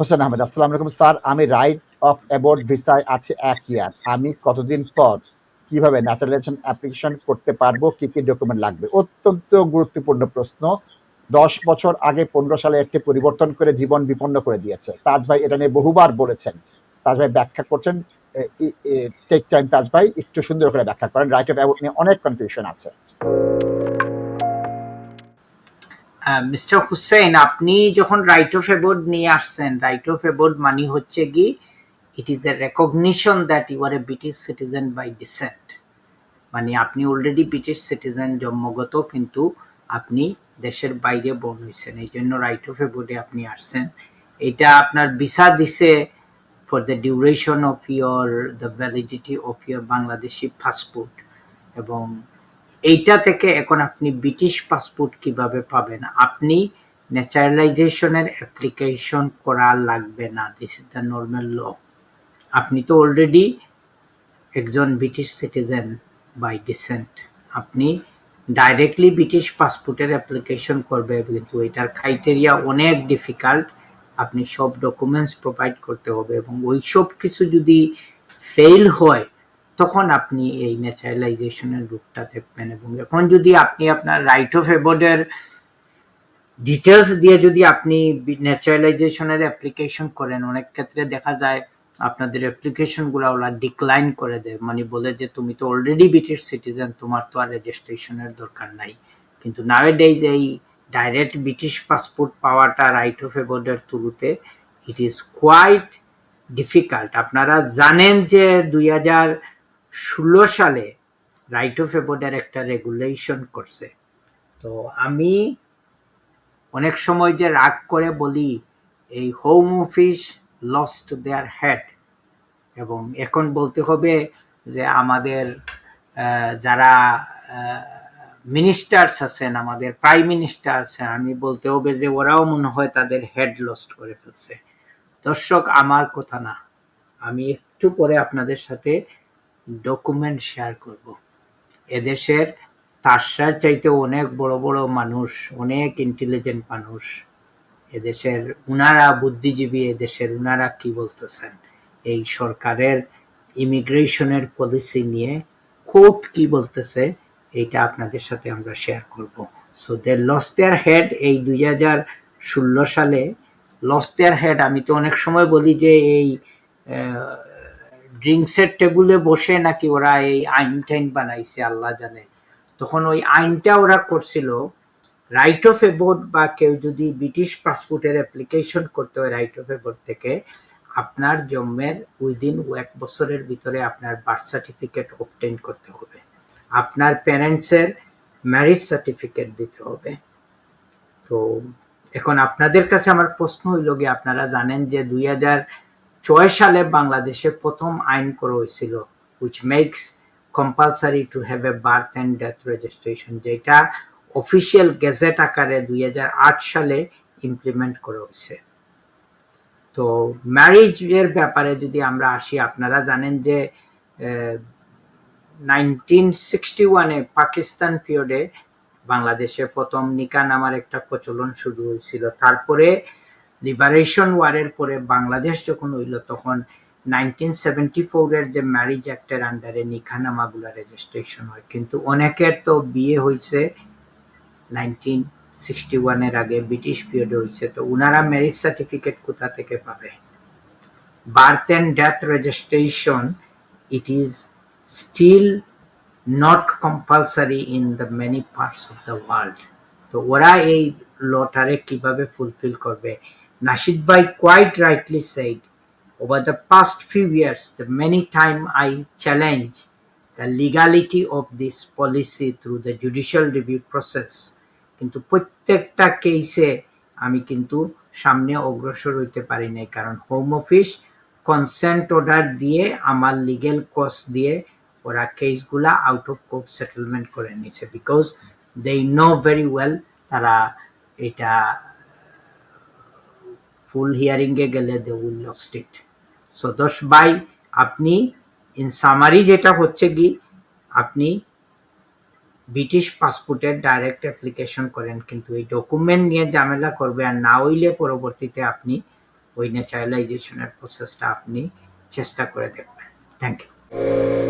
হোসেন আহমেদ, আসসালামু আলাইকুম। স্যার, আমি রাইট অফ অ্যাবোর্ড ভিসায় আছে এক ইয়ার। আমি কতদিন পর কীভাবে ন্যাচারালাইজেশন অ্যাপ্লিকেশন করতে পারব, কি কি ডকুমেন্ট লাগবে? অত্যন্ত গুরুত্বপূর্ণ প্রশ্ন। দশ বছর আগে পনেরো সালে একটি পরিবর্তন করে জীবন বিপন্ন করে দিয়েছে। তাজ ভাই এটা নিয়ে বহুবার বলেছেন। তাজ ভাই ব্যাখ্যা করছেন। টেক টাইম তাজ ভাই, একটু সুন্দর করে ব্যাখ্যা করেন। রাইট অফ অ্যাবোর্ড নিয়ে অনেক কনফিউশন আছে। মিস্টার হুসেন আপনি যখন রাইট অফ অ্যাবোর্ড নিয়ে আসছেন রাইট অফ অ্যাবোর্ড মানে হচ্ছে কি it is a recognition that you are a British citizen by descent মানে আপনি অলরেডি ব্রিটিশ সিটিজেন জন্মগত, কিন্তু আপনি দেশের বাইরে বর্ণ হয়েছেন। এই জন্য রাইট অফ অ্যাবোর্ডে আপনি আসছেন। এটা আপনার ভিসা দিছে for the duration of your the validity of your Bangladeshi passport এবং এইটা থেকে এখন আপনি ব্রিটিশ পাসপোর্ট কীভাবে পাবেন? আপনি ন্যাচারালাইজেশনের অ্যাপ্লিকেশন করা লাগবে না। This is the normal law আপনি তো অলরেডি একজন ব্রিটিশ সিটিজেন বাই ডিসেন্ট আপনি ডাইরেক্টলি ব্রিটিশ পাসপোর্টের অ্যাপ্লিকেশন করবে। কিন্তু এটার ক্রাইটেরিয়া অনেক ডিফিকাল্ট আপনি সব ডকুমেন্টস প্রোভাইড করতে হবে এবং ওই সব কিছু যদি ফেল হয় তখন আপনি এই ন্যাচারালাইজেশনের রূপটা দেখবেন এবং এখন যদি আপনি আপনার রাইট অফ অ্যাবোর্ডের ডিটেলস দিয়ে যদি আপনি ন্যাচারালাইজেশনের অ্যাপ্লিকেশন করেন, অনেক ক্ষেত্রে দেখা যায় আপনাদের অ্যাপ্লিকেশনগুলো ওরা ডিক্লাইন করে দেয়। মানে বলে যে, তুমি তো অলরেডি ব্রিটিশ সিটিজেন তোমার তো আর রেজিস্ট্রেশনের দরকার নাই। কিন্তু নাওয়েডেজ এই ডাইরেক্ট ব্রিটিশ পাসপোর্ট পাওয়াটা রাইট অফ অ্যাবোর্ডের থ্রুতে ইট ইজ কোয়াইট ডিফিকাল্ট আপনারা জানেন যে দুই হাজার ষোলো সালে রাইট অফ অ্যাবোর্ডের একটা রেগুলেশন করছে। তো আমি অনেক সময় যে রাগ করে বলি, এই Home Office lost their head এবং এখন বলতে হবে যে আমাদের যারা মিনিস্টার্স আছেন, আমাদের প্রাইম মিনিস্টার আছেন, আমি বলতে হবে যে ওরাও মনে হয় তাদের হেড লস্ট করে ফেলছে। দর্শক, আমার কথা না, আমি একটু পরে আপনাদের সাথে ডকুমেন্ট শেয়ার করব। এদেশের তার চাইতে অনেক বড় বড় মানুষ, অনেক ইন্টেলিজেন্ট মানুষ, এদেশের উনারা বুদ্ধিজীবী, এদেশের উনারা কি বলতেছেন? এই সরকারের ইমিগ্রেশনের পলিসি নিয়ে কোর্ট কি বলতেছে, এইটা আপনাদের সাথে আমরা শেয়ার করব। So they loss their head এই দুই হাজার ষোলো সালে। লস দেয়ার হেড আমি তো অনেক সময় বলি যে এই ড্রিঙ্কসের টেবিলে বসে নাকি ওরা এই আইন টাইন বানাইছে, আল্লাহ জানে। তখন ওই আইনটা ওরা করছিল রাইট অফ অ্যাবোর্ড বা কেউ যদি ব্রিটিশ পাসপোর্টের অ্যাপ্লিকেশন করতে হয় রাইট অফ অ্যাবোর্ড থেকে, আপনার জন্মের উইদিন এক বছরের ভিতরে আপনার বার্থ সার্টিফিকেট অবটেন করতে হবে। আপনার প্যারেন্টসের ম্যারেজ সার্টিফিকেট দিতে হবে। তো এখন আপনাদের কাছে আমার প্রশ্ন হইল গিয়ে, আপনারা জানেন যে দুই হাজার ছয় সালে বাংলাদেশে প্রথম আইন করা হয়েছিল which makes compulsory to have a birth and death registration যেটা অফিসিয়াল গেজেট আকারে দুই হাজার আট সালে ইমপ্লিমেন্ট করা হয়েছে। তো ম্যারেজ এর ব্যাপারে যদি আমরা আসি, আপনারা জানেন যে নাইনটিন সিক্সটি ওয়ানে পাকিস্তান পিরিয়ডে বাংলাদেশে প্রথম নিকা নামার একটা প্রচলন শুরু হয়েছিল। তারপরে লিবারেশন ওয়ারের পরে বাংলাদেশ যখন হইল, তখন নাইনটিন সেভেন্টি ফোরের যে ম্যারিজ অ্যাক্টের আন্ডারে নিখানামাগুলো রেজিস্ট্রেশন হয়। কিন্তু অনেকের তো বিয়ে হয়েছে নাইনটিন সিক্সটি ওয়ানের আগে, ব্রিটিশ পিরিয়ডে হয়েছে তো ওনারা ম্যারিজ সার্টিফিকেট কোথা থেকে পাবে? Birth and death registration it is still not compulsory in the many parts of the world তো ওরা এই লটারে কীভাবে ফুলফিল করবে? নাশিদ ভাই quite rightly said, over the past few years, the many time i challenge the legality of this policy through the judicial review process, কিন্তু প্রত্যেকটা কেসে আমি কিন্তু সামনে অগ্রসর হইতে পারি নাই, কারণ হোম অফিস কনসেন্ট অর্ডার দিয়ে, আমার লিগেল কস্ট দিয়ে ওরা কেসগুলা আউট অফ কোর্ট সেটেলমেন্ট করে নিছে because they know very well তারা এটা ফুল হিয়ারিংয়ে গেলে they will lost it so দশ বাই আপনি ইন সামারি যেটা হচ্ছে কি, আপনি ব্রিটিশ পাসপোর্টের ডাইরেক্ট অ্যাপ্লিকেশন করেন, কিন্তু এই ডকুমেন্ট নিয়ে ঝামেলা করবে আর না হইলে পরবর্তীতে আপনি ওই ন্যাচারালাইজেশনের প্রসেসটা আপনি চেষ্টা করে দেখবেন। Thank you